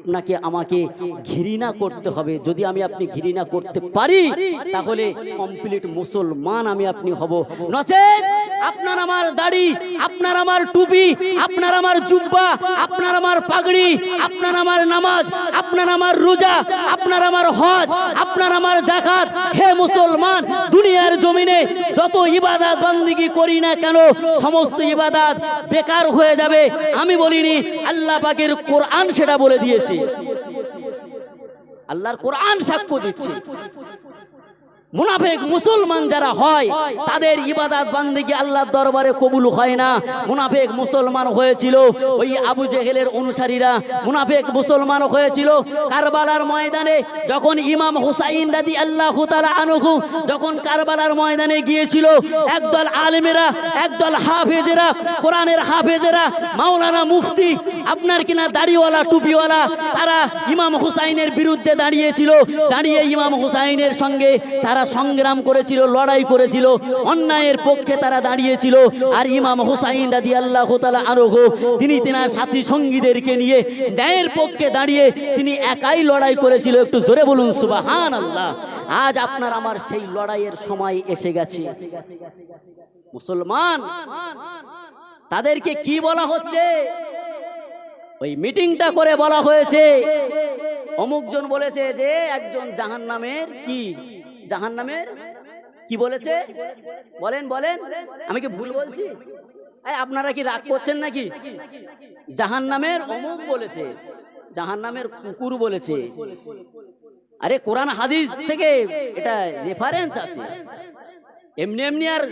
আপনাকে আমাকে ঘৃণা করতে হবে। যদি আমি আপনি ঘৃণা করতে পারি, তাহলে কমপ্লিট মুসলমান আমি আপনি হব। নচেত আপনার আমার দাড়ি, আপনার আমার টুপি, আপনার আমার জুব্বা, আপনার আমার পাগড়ি, আপনার আমার নামাজ, আপনার আমার রোজা, আপনার আমার হজ, আপনার আমার জাকাত হে মুসলমান, দুনিয়ার জমিনে যত ইবাদত বান্দিগি করি না কেন, সমস্ত ইবাদত বেকার হয়ে যাবে। আমি বলিনি, আল্লাহ পাকের কোরআন সেটা বলে দিয়েছে। আল্লাহর কোরআন সাক্ষ্য দিচ্ছে। মুনাফেক মুসলমান যারা হয়, তাদের ইবাদত বান্দিকে আল্লাহর দরবারে কবুল হয় না। মুনাফেক মুসলমান হয়েছিল ওই আবু জেহেলের অনুসারীরা। মুনাফেক মুসলমান হয়েছিল কারবালার ময়দানে, যখন ইমাম হুসাইন রাদি আল্লাহ আনহু যখন কারবালার ময়দানে গিয়েছিল, একদল আলেমেরা, একদল হাফেজেরা, কোরআনের হাফেজেরা, মাওলানা মুফতি, আপনার কিনা দাড়িওয়ালা, টুপিওয়ালা, তারা ইমাম হুসাইনের বিরুদ্ধে দাঁড়িয়েছিল। দাঁড়িয়ে ইমাম হুসাইনের সঙ্গে তারা সংগ্রাম করেছিল, লড়াই করেছিল, অন্যায়ের পক্ষে তারা দাঁড়িয়েছিল। আর ইমাম হুসাইন রাদি আল্লাহ তালা আরোহ তিনি তেনার সাথী সঙ্গীদেরকে নিয়ে ন্যায়ের পক্ষে দাঁড়িয়ে তিনি একাই লড়াই করেছিল। একটু জোরে বলুন সুবাহান আল্লাহ আজ আপনার আমার সেই লড়াইয়ের সময় এসে গেছে। মুসলমান, তাদেরকে কি বলা হচ্ছে? ওই মিটিংটা করে বলা হয়েছে। অমুকজন বলেছে যে, একজন জাহান নামের কি? জাহান নামের কি বলেছে? বলেন বলেন। আমি কি ভুল বলছি? আপনারা কি রাগ করছেন নাকি? জাহান নামের অমুক বলেছে জাহান নামের কুকুর বলেছে। আরে, কোরআন হাদিস থেকে এটা রেফারেন্স আছে। এমনি এমনি আর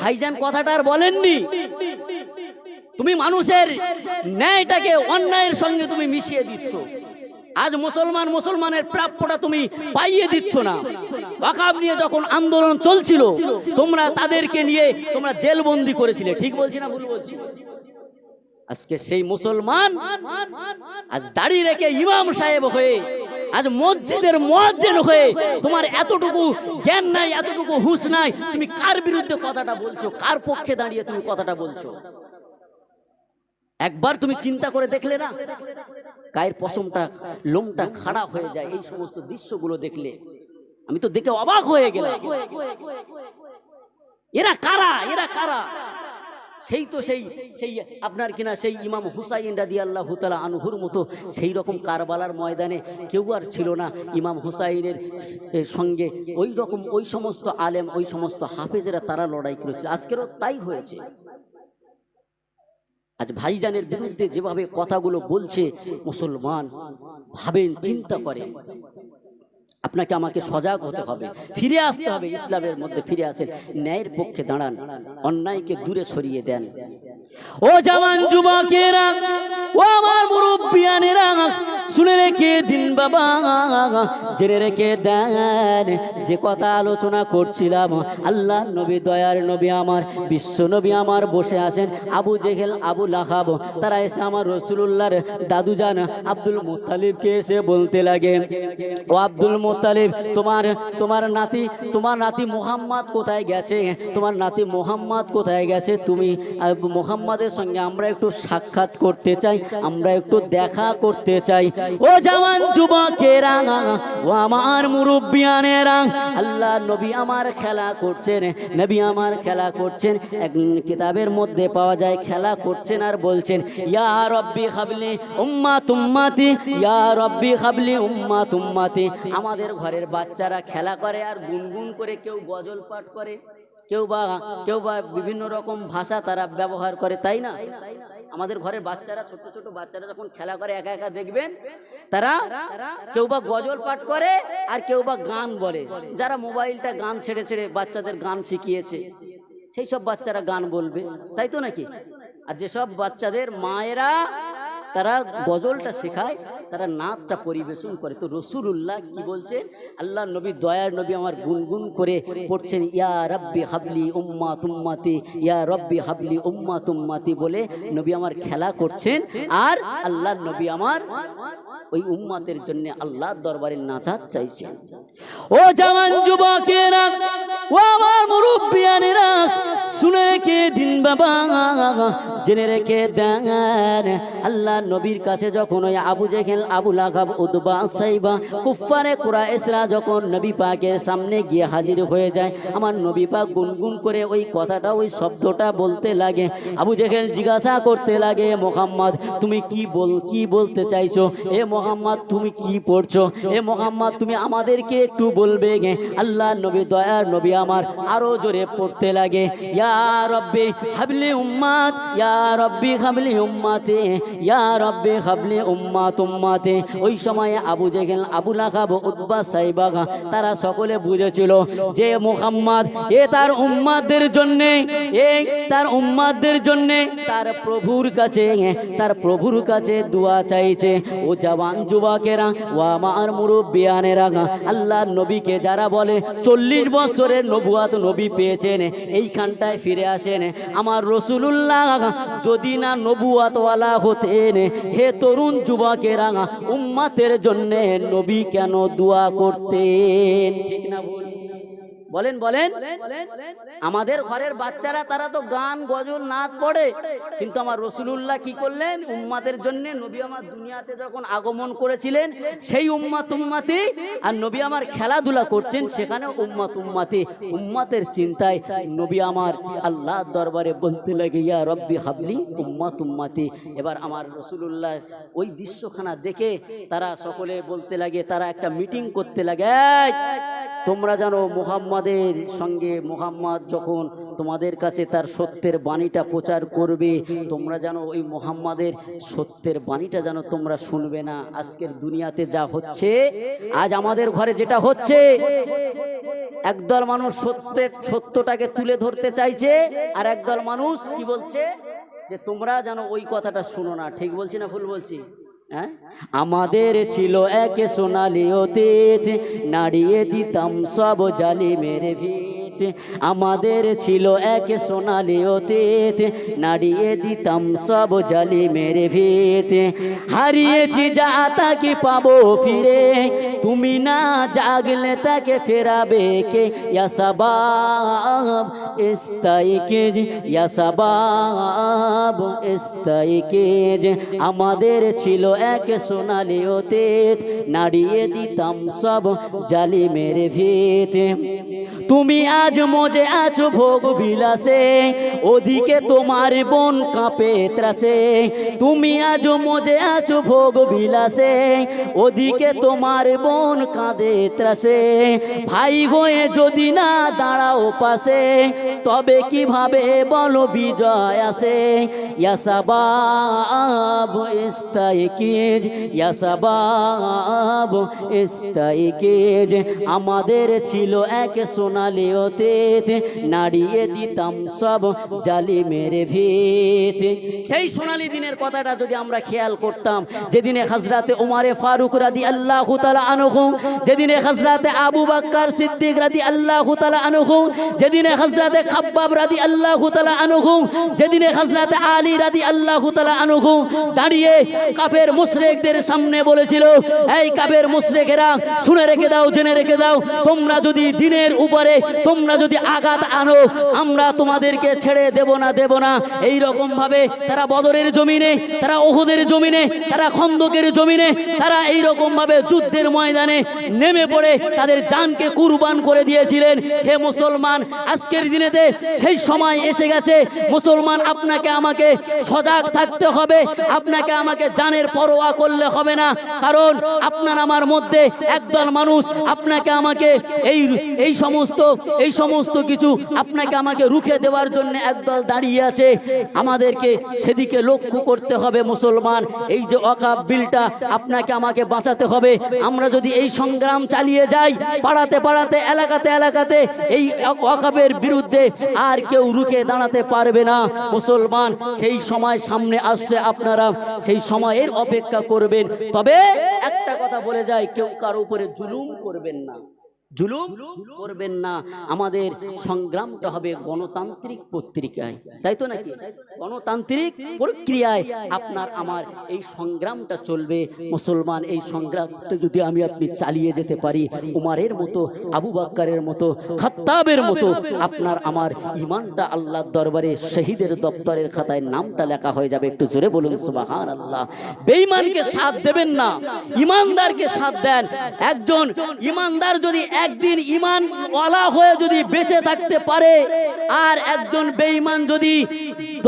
ভাইজান কথাটা আর বলেননি। তুমি মানুষের ন্যায়টাকে অন্যায়ের সঙ্গে তুমি মিশিয়ে দিচ্ছ। আজ মুসলমান মুসলমানের প্রাপ্যটা তুমি পাইয়ে দিচ্ছ না। ওয়াকাব নিয়ে যখন আন্দোলন চলছিল, তোমরা তাদেরকে নিয়ে তোমরা জেলবন্দি করেছিলে। ঠিক বলছি না ভুল বলছি? আজকে সেই মুসলমান আজ দাড়ি রেখে ইমাম সাহেব হয়ে, আজ মসজিদের মুয়াজ্জিন হয়ে তোমার এতটুকু জ্ঞান নাই, এতটুকু হুঁশ নাই, তুমি কার বিরুদ্ধে কথাটা বলছো? কার পক্ষে দাঁড়িয়ে তুমি কথাটা বলছো? একবার তুমি চিন্তা করে দেখলে না, গায়ের পশমটা, লোমটা খাড়া হয়ে যায়, এই সমস্ত দৃশ্যগুলো দেখলে। আমি তো দেখে অবাক হয়ে গেলাম। এরা কারা? এরা কারা? সেই তো সেই সেই আপনার কিনা সেই ইমাম হুসাইন রাদি আল্লাহ তালা আনহুর মতো সেই রকম কারবালার ময়দানে কেউ আর ছিল না। ইমাম হুসাইনের সঙ্গে ওই রকম ওই সমস্ত আলেম ওই সমস্ত হাফেজেরা তারা লড়াই করেছিল। আজকেরও তাই হয়েছে। আজ ভাইজানের বিরুদ্ধে যেভাবে কথাগুলো বলছে মুসলমান ভাবেন চিন্তা করেন। আপনাকে আমাকে সজাগ হতে হবে। ফিরে আসতে হবে, ইসলামের মধ্যে ফিরে আসেন। ন্যায়ের পক্ষে দাঁড়ান, অন্যায়কে দূরে সরিয়ে দেন। ও জামান যুবকেরা, ও আমার মুরব্বিয়ানেরা, শুনে রেখে দিন বাবা, জেনে রেখে দেন, যে কথা আলোচনা করছিলাম, আল্লাহ নবী, দয়ার নবী আমার, বিশ্ব নবী আমার বসে আছেন, আবু জেহেল, আবু লাহাব, তারা এসে আমার রসুল্লাহর দাদু জান আব্দুল মুতালিবকে এসে বলতে লাগে, ও আব্দুল মুতালিব তোমার তোমার নাতি তোমার নাতি মোহাম্মদ কোথায় গেছে? তোমার নাতি মোহাম্মদ কোথায় গেছে? তুমি মোহাম্মদের সঙ্গে আমরা একটু সাক্ষাৎ করতে চাই, আমরা একটু দেখা করতে চাই। ও জওয়ান যুবকেরা, ও আমার মুরব্বিয়ানেরা, আল্লাহ নবী আমার খেলা করছেন, নবী আমার খেলা করছেন। এক কিতাবের মধ্যে পাওয়া যায়, খেলা করছেন আর বলছেন, ইয়া রব্বি খাবলি উম্মা তুম্মাতি ইয়া রব্বি খাবলি উম্মা তুম্মাতি আমাদের ঘরের বাচ্চারা খেলা করে আর গুনগুন করে কেউ গজল পাঠ করে, কেউ বা কেউ বা বিভিন্ন রকম ভাষা তারা ব্যবহার করে, তাই না? আমাদের ঘরের বাচ্চারা ছোট ছোট বাচ্চারা যখন খেলা করে, একা একা দেখবেন, তারা কেউ বা গজল পাঠ করে আর কেউ বা গান বলে। যারা মোবাইলটা গান ছেড়ে ছেড়ে বাচ্চাদের গান শিখিয়েছে, সেই সব বাচ্চারা গান বলবে, তাই তো নাকি? আর যেসব বাচ্চাদের মায়েরা তারা গজলটা শেখায়, তারা নাচটা পরিবেশন করে। তো রসুল্লাহ কি বলছে? আল্লাহ নবী, দয়ার নবী আমার গুনগুন করে পড়ছেন, ইয়া রব্বি হাবলি উম্মা তুম্মাতি ইয়া রব্বি হাবলি উম্মা তুম্মাতি বলে নবী আমার খেলা করছেন। আর আল্লাহ নবী আমার ওই উম্মাতের জন্য আল্লাহর দরবারে নাচাত চাইছেন। ও জামান যুবকেরা, ও আমার মুরব্বিয়ানেরা, শুনে কে দিন বাবা, জেনে রেখে দেন, আল্লাহ নবীর কাছে যখন ওই আবু জেহেল, আবু লাগাব উদবা সাইবা কুফারে কুরাইশরা যখন নবী পাকের সামনে গিয়ে হাজির হয়ে যায়, আমার নবী পাক গুনগুন করে ওই কথাটা, ওই শব্দটা বলতে লাগে। আবু জেহেল জিজ্ঞাসা করতে লাগে, মোহাম্মদ, তুমি কি বল, কি বলতে চাইছো? এ মোহাম্মদ, তুমি কি পড়ছো? এ মোহাম্মদ, তুমি আমাদেরকে একটু বলবে গে? আল্লাহ নবী দয়ার নবী আমার আরও জোরে পড়তে লাগে, ইয়া রব্বি হাবলি উম্মাত, ইয়া রব্বি হাবলি উম্মাতে, ইয়া রব্বি হাবলি উম্মাত উম্মাতে। ওই সময়ে আবু জেহেল, আবু লাহাব উদ্বা সাইবাগা তারা সকলে বুঝেছিল যে মোহাম্মদ এ তার উম্মাদের জন্য, এ তার উম্মাদের জন্য তার প্রভুর কাছে, তার প্রভুর কাছে দোয়া চাইছে। ও জওয়ান যুবকেরা, ও আমার মুরব্বিয়ানেরা আল্লাহ নবীকে যারা বলে, চল্লিশ বছরের নবুয়াত নবী পেয়েছেন, এইখানটায় ফিরে আসেন। আমার রসুলুল্লাহ, যদি না নবুয়াতওয়ালা হতেন, হে তরুণ যুবকেরা, উম্মাতের জন্যে নবী কেন দোয়া করতেন ঠিক না? বলেন বলেন। আমাদের ঘরের বাচ্চারা তারা তো গান গজল নাচ পড়ে। কিন্তু আমার রসুলুল্লাহ কি করলেন? উম্মাদের জন্য নবী আমার দুনিয়াতে যখন আগমন করেছিলেন সেই উম্মাত উম্মাতে আর নবী আমার খেলাধুলা করছেন সেখানে উম্মাত উম্মাতে। উম্মাতের চিন্তায় নবী আমার আল্লাহ দরবারে বলতে লাগে ইয়া রব্বি হাবলি উম্মাত উম্মাতে। এবার আমার রসুলুল্লাহ ওই দৃশ্যখানা দেখে তারা সকলে বলতে লাগে তারা একটা মিটিং করতে লাগে "এই, তোমরা জানো মোহাম্মদের সঙ্গে মোহাম্মদ যখন তোমাদের কাছে তার সত্যের বাণীটা প্রচার করবে, তোমরা জানো ওই মোহাম্মদের সত্যের বাণীটা জানো তোমরা শুনবে না। আজকের দুনিয়াতে যা হচ্ছে, আজ আমাদের ঘরে যেটা হচ্ছে, একদল মানুষ সত্যের সত্যটাকে তুলে ধরতে চাইছে, আর একদল মানুষ কি বলছে? যে তোমরা যেন ওই কথাটা শুনো না। ঠিক বলছি না ভুল বলছি? আমাদের ছিল এক সোনালি অতীত নাড়িয়ে দিতাম সব জালি মেরে ভিত। আমাদের ছিল এক সোনালি অতীত নাড়িয়ে দিতাম সব জালি মেরে ভিত। হারিয়েছি যা তাকে পাবো ফিরে। তুমি না জাগলে তাকে ফেরাবে কে? ইয়া সাবাব ইস্তাইকেজ, ইয়া সাবাব, ইস্তাইকেজ। আমাদের ছিল এক সোনালি অতীত, নাড়িয়ে দিতাম সব জালি মেরে ভিত। তুমি আজ মজে আছো ভোগ বিলাসে, ওদিকে তোমার বোন কাঁপে ত্রাসে। তুমি আজ মজে আছো ভোগ বিলাসে, ওদিকে তোমার বোন কাঁদে ত্রাসে। ভাই হয়ে যদি না দাঁড়াও পাশে তবে কীভাবে বলো বিজয় আসে? ইয়াসাবাব ইস্তাইকিজ ইয়াসাবাব ইস্তাইকিজ। আমাদের ছিল এক সোনালি অতীত, নাড়িয়ে দিতাম সব জালি মেরে ভিত। সেই সোনালি দিনের কথাটা যদি আমরা খেয়াল করতাম, যেদিনে হজরতে উমারে ফারুক রাদি আল্লাহ তালা আনহু, যেদিনে হজরতে আবু বাক্কার সিদ্দিক রাদি আল্লাহ তালা আনহু, যেদিনে হজরতে খাব্বাব রাদি আল্লাহ তালা আনহু, যেদিনে হজরতে আলী রাদি আল্লাহ আনহু দাঁড়িয়ে কাফের মুশরিকদের সামনে বলেছিল, এই কাফের মুশরিকেরা, শুনে রেখে দাও, জেনে রেখে দাও, তোমরা যদি দিনের উপরে, তোমরা যদি আঘাত আনো, আমরা তোমাদেরকে ছেড়ে দেব না দেব না। এই রকম ভাবে তারা বদরের জমিনে, তারা ওহুদের জমিনে, তারা খন্দকের জমিনে, তারা এই রকম ভাবে যুদ্ধের ময়দানে নেমে পড়ে তাদের জানকে কুরবান করে দিয়েছিলেন। হে মুসলমান, আজকের দিনেতে সেই সময় এসে গেছে। মুসলমান, আপনাকে, আমাকে সজাগ থাকতে হবে। আপনাকে আমাকে জানের পরোয়া করলে হবে না। কারণ আপনার আমার মধ্যে একদল মানুষ আপনাকে আমাকে এই এই সমস্ত এই সমস্ত কিছু আপনাকে আমাকে রুখে দেওয়ার জন্য একদল দাঁড়িয়ে আছে। আমাদেরকে সেদিকে লক্ষ্য করতে হবে মুসলমান। এই যে অকাপ বিলটা আপনাকে আমাকে বাঁচাতে হবে। আমরা যদি এই সংগ্রাম চালিয়ে যাই, পাড়াতে পাড়াতে, এলাকাতে এলাকাতে এই অকাপের বিরুদ্ধে আর কেউ রুখে দাঁড়াতে পারবে না। মুসলমান সেই সময় সামনে আসছে আপনারা, সেই সময়ের অপেক্ষা করবেন। তবে একটা কথা বলে যায়, কেউ কারও উপরে জুলুম করবেন না। জুলুম করবেন না। আমাদের সংগ্রামটা হবে গণতান্ত্রিক পত্রিকায়। তাই তো নাকি? গণতান্ত্রিক প্রক্রিয়ায় আপনার আমার এই সংগ্রামটা চলবে। মুসলমান এই সংগ্রামটা যদি আমি আপনি চালিয়ে যেতে পারি, উমারের মতো, আবু বাক্কারের মতো, খাত্তাবের মতো, আপনার আমার ইমানটা আল্লাহর দরবারে, শহীদের দপ্তরের খাতায় নামটা লেখা হয়ে যাবে। একটু জোরে বলুন সুবাহান আল্লাহ বেঈমানকে সাথ দেবেন না। ইমানদারকে সাথ দেন। একজন ইমানদার যদি একদিন ইমান ওয়ালা হয়ে যদি বেঁচে থাকতে পারে, আর একজন বেঈমান যদি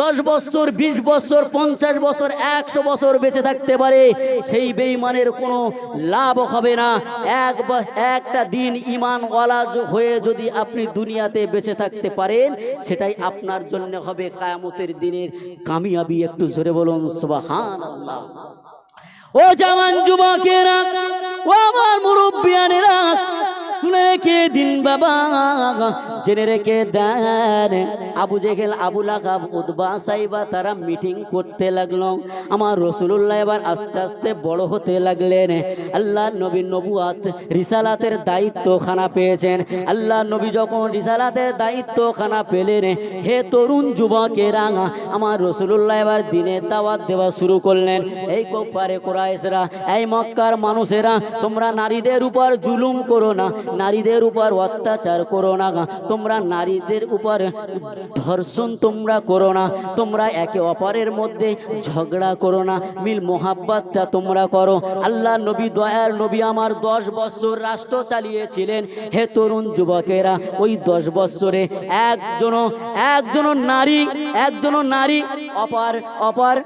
দশ বছর, বিশ বছর, পঞ্চাশ বছর, একশো বছর বেঁচে থাকতে পারে, সেই বেঈমানের কোনো লাভ হবে না। এক একটা দিন ইমান ওয়ালা হয়ে যদি আপনি দুনিয়াতে বেঁচে থাকতে পারেন, সেটাই আপনার জন্য হবে কায়ামতের দিনের কামিয়াবি। একটু জোরে বলুন সুবাহান ও জওয়ান যুবকেরা, ও আমার মুরব্বিয়ানেরা শুনে রেখে দিন বাবা, জেনে রেখে দেন। আবু জেহেল, আবু লাগাব উদ্বা সাইবা তারা মিটিং করতে লাগল। আমার রসুল্লাহ এবার আস্তে আস্তে বড় হতে লাগলেন। আল্লাহ নবী নবুয়াত রিসালাতের দায়িত্ব খানা পেয়েছেন। আল্লাহ নবী যখন রিসালাতের দায়িত্ব খানা পেলেন, হে তরুণ যুবকেরা, আমার রসুল্লাহ এবার দিনে দাওয়াত দেওয়া শুরু করলেন। এই কোপারে কোরআসরা এই মক্কার মানুষেরা, তোমরা নারীদের উপর জুলুম করো না। নারীদের উপর অত্যাচার করো না তোমরা নারীদের উপর ধর্ষণ তোমরা করো না। তোমরা একে অপরের মধ্যে ঝগড়া করো না। মিল মোহাব্বতটা তোমরা করো। আল্লাহ নবী, দয়ার নবী আমার দশ বছর রাষ্ট্র চালিয়েছিলেন। হে তরুণ যুবকেরা, ওই দশ বছরে একজন একজন নারী একজন নারী অপার অপার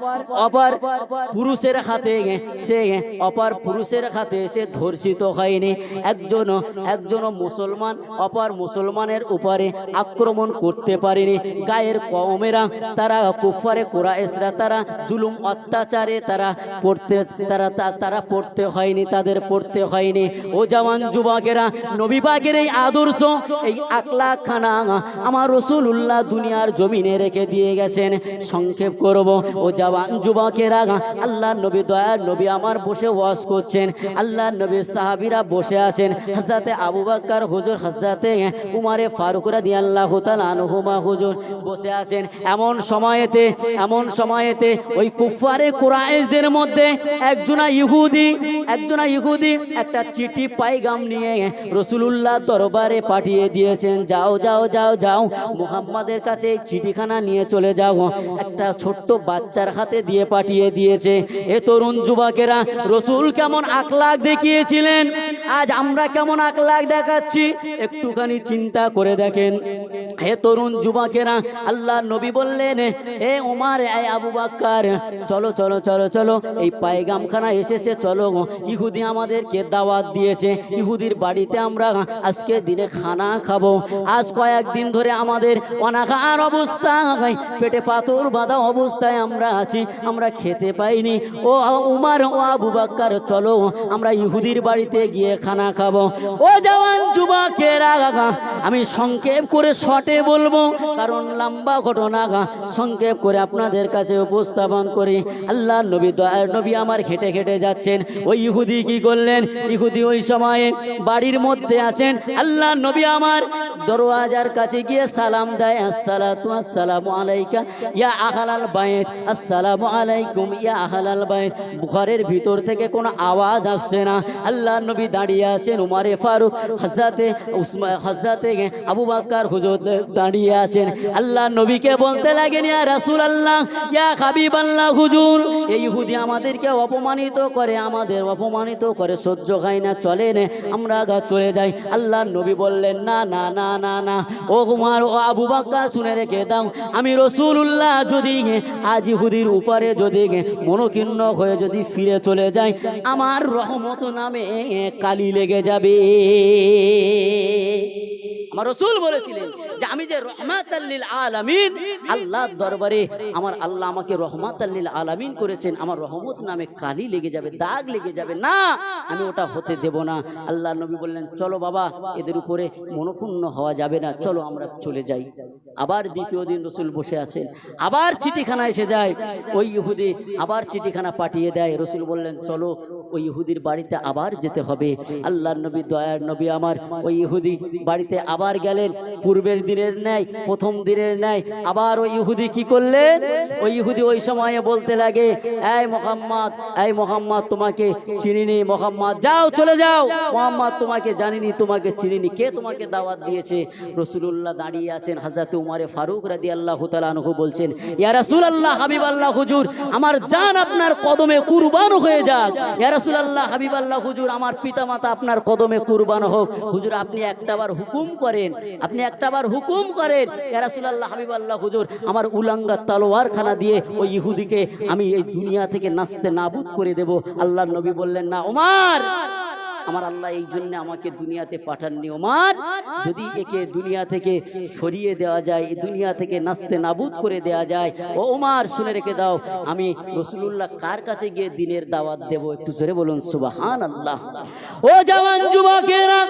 অপার পুরুষের হাতে সে অপার পুরুষের হাতে সে ধর্ষিত হয়নি। একজন একজন মুসলমান অপার মুসলমানের উপরে আক্রমণ করতে পারেনি। গায়ের কমেরা তারা কুফারে কোরআসরা তারা জুলুম অত্যাচারে তারা পড়তে, তারা তারা পড়তে হয়নি, তাদের পড়তে হয়নি। ও জওয়ান যুবকেরা নবীবাগের এই আদর্শ, এই আকলা খানা আমার রসুল্লাহ দুনিয়ার জমিনে রেখে দিয়ে গেছেন। সংক্ষেপ করব। ও জওয়ান যুবকেরা আল্লাহ নবী দয়ার নবী আমার বসে ওয়াজ করছেন। আল্লাহ নবী সাহাবিরা বসে আছেন। হাজাতে আবু বাক্কার হুজুর হাজাতে উমারে ফারুক রাদি আল্লাহ আনহুমা হুজুর বসে আছেন। এমন সময়েতে এমন সময়েতে ওই কুফারে কুরাইশদের মধ্যে একজনা ইহুদি একজনা ইহুদি একটা চিঠি পাইগাম নিয়ে রসুলুল্লাহ দরবারে পাঠিয়ে দিয়েছেন, যাও যাও যাও যাও, মুহাম্মাদের কাছে চিঠিখানা নিয়ে চলে যাও। একটা ছোট্ট বাচ্চার হাতে দিয়ে পাঠিয়ে দিয়েছে। এ তরুণ যুবকেরা, রসুল কেমন আকলাক দেখিয়েছিলেন? আজ আমরা কেমন আকলাক দেখাচ্ছি? একটুখানি চিন্তা করে দেখেন। হে তরুণ যুবকেরা, আল্লাহ নবী বললেন, এ উমার, এ আবু বাক্কার, চলো চলো চলো চলো, এই পায়গামখানা এসেছে, চলো ইহুদি আমাদেরকে দাওয়াত দিয়েছে, ইহুদির বাড়িতে আমরা আজকে দিনে খানা খাব। আজ কয়েকদিন ধরে আমাদের অনাঘার অবস্থা পেটে পাথর বাঁধা অবস্থায় আমরা আছি, আমরা খেতে পাইনি। ও উমার, ও আবু বাক্কার, চলো, আমরা ইহুদির বাড়িতে গিয়ে খানা খাব। ও জওয়ান যুবকেরা, আমি সংক্ষেপ করে শটে বলব, কারণ লম্বা ঘটনা সংক্ষেপ করে আপনাদের কাছে উপস্থাপন করি। আল্লাহ নবী দয়ার নবী আমার খেটে খেটে যাচ্ছেন। ওই ইহুদি কি করলেন? ইহুদি ওই সময়ে বাড়ির মধ্যে আছেন। আল্লাহ নবী আমার দরওয়াজার কাছে গিয়ে সালাম দেয়, আসসালাতু আসসালামু আলাইকা ইয়া আহলাল বাইত। আসসালামু আলাইকুম ইয়া আহালাল বাইত। বুখারের ভিতর থেকে কোনো আওয়াজ আসছে না। আল্লাহ নবী দাঁড়িয়ে আছেন উমারে ফারুক হজরতে উসমা হজরতে আবু বাক্কার হুজুর। দাঁড়িয়ে আছেন। আল্লাহ নবীকে বলতে লাগেন, ইয়া রাসূল আল্লাহ ইয়া হাবিব আল্লাহ হুজুর। এই ইহুদি আমাদেরকে অপমানিত করে, আমাদের অপমানিত করে, সহ্য হয় না, চলে নে। আমরা গা চলে যাই। আল্লাহ নবী বললেন, না না না না না। ও কুমার ও আবু বাক্কার শুনে রেখে দাও। আমি রসুল্লাহ যদি আজ ইহুদির উপরে যদি মনোকীর্ণ হয়ে যদি ফিরে চলে যায় আমার রহমত নামে কালি লেগে যাবে। আমার রসুল বলেছিলেন যে আমি যে রহমাত আল্লিল আলামিন, আল্লাহর দরবারে আমার আল্লাহ আমাকে রহমাত আল্লিল আলামিন করেছেন, আমার রহমত নামে কালি লেগে যাবে, দাগ লেগে যাবে। না, আমি ওটা হতে দেব না। আল্লাহ নবী বললেন, চলো বাবা, এদের উপরে মনক্ষুণ্ণ হওয়া যাবে না, চলো আমরা চলে যাই। আবার দ্বিতীয় দিন রসুল বসে আছেন আবার চিঠিখানা এসে যায়, ওই ইহুদি আবার চিঠিখানা পাঠিয়ে দেয়। রসুল বললেন, চলো, ওই ইহুদির বাড়িতে আবার যেতে হবে। আল্লাহ নবী, দয়ার নবী আমার, ওই ইহুদি বাড়িতে আবার গেলেন, পূর্বের দিনের ন্যায়, প্রথম দিনের ন্যায়। আবার ওই ইহুদি কি করলেন? ওই ইহুদি ওই সময়ে বলতে লাগে, এই মোহাম্মদ এই মোহাম্মদ তোমাকে চিনিনি, মোহাম্মদ, যাও চলে যাও। মোহাম্মদ তোমাকে জানিনি, তোমাকে চিনিনি। কে তোমাকে দাওয়াত দিয়েছে? রসুলুল্লাহ দাঁড়িয়ে আছেন হাজরাতে উমারে ফারুক রাদি আল্লাহ তালানহু বলছেন, ইয়া রাসূল আল্লাহ হাবিব আল্লাহ হুজুর, আমার জান আপনার কদমে কুরবান হয়ে যাক। ইয়া রাসূল আল্লাহ হাবিব আল্লাহ হুজুর, আমার পিতামাতা আপনার কদমে কুরবান হোক। হুজুর, আপনি একটাবার হুকুম করেন, আপনি একটাবার হুকুম করেন ইয়া রাসূল আল্লাহ হাবিব আল্লাহ হুজুর, আমার উলাঙ্গা তলোয়ার খানা দিয়ে ওই ইহুদিকে আমি এই দুনিয়া থেকে নাস্তে নাবুদ করে দেব। আল্লাহ নবী বললেন, না, ওমার, আমার আল্লাহ এই জন্য আমাকে দুনিয়াতে পাঠাননি, ওমার। যদি একে দুনিয়া থেকে সরিয়ে দেওয়া যায় এই দুনিয়া থেকে নাস্তে নাবুদ করে দেওয়া যায়, ও ওমার, শুনে রেখে দাও, আমি রসুলুল্লাহ কার কাছে গিয়ে দিনের দাওয়াত দেব? একটু জোরে বলুন সুবাহান আল্লাহ ও জওয়ান যুবকেরা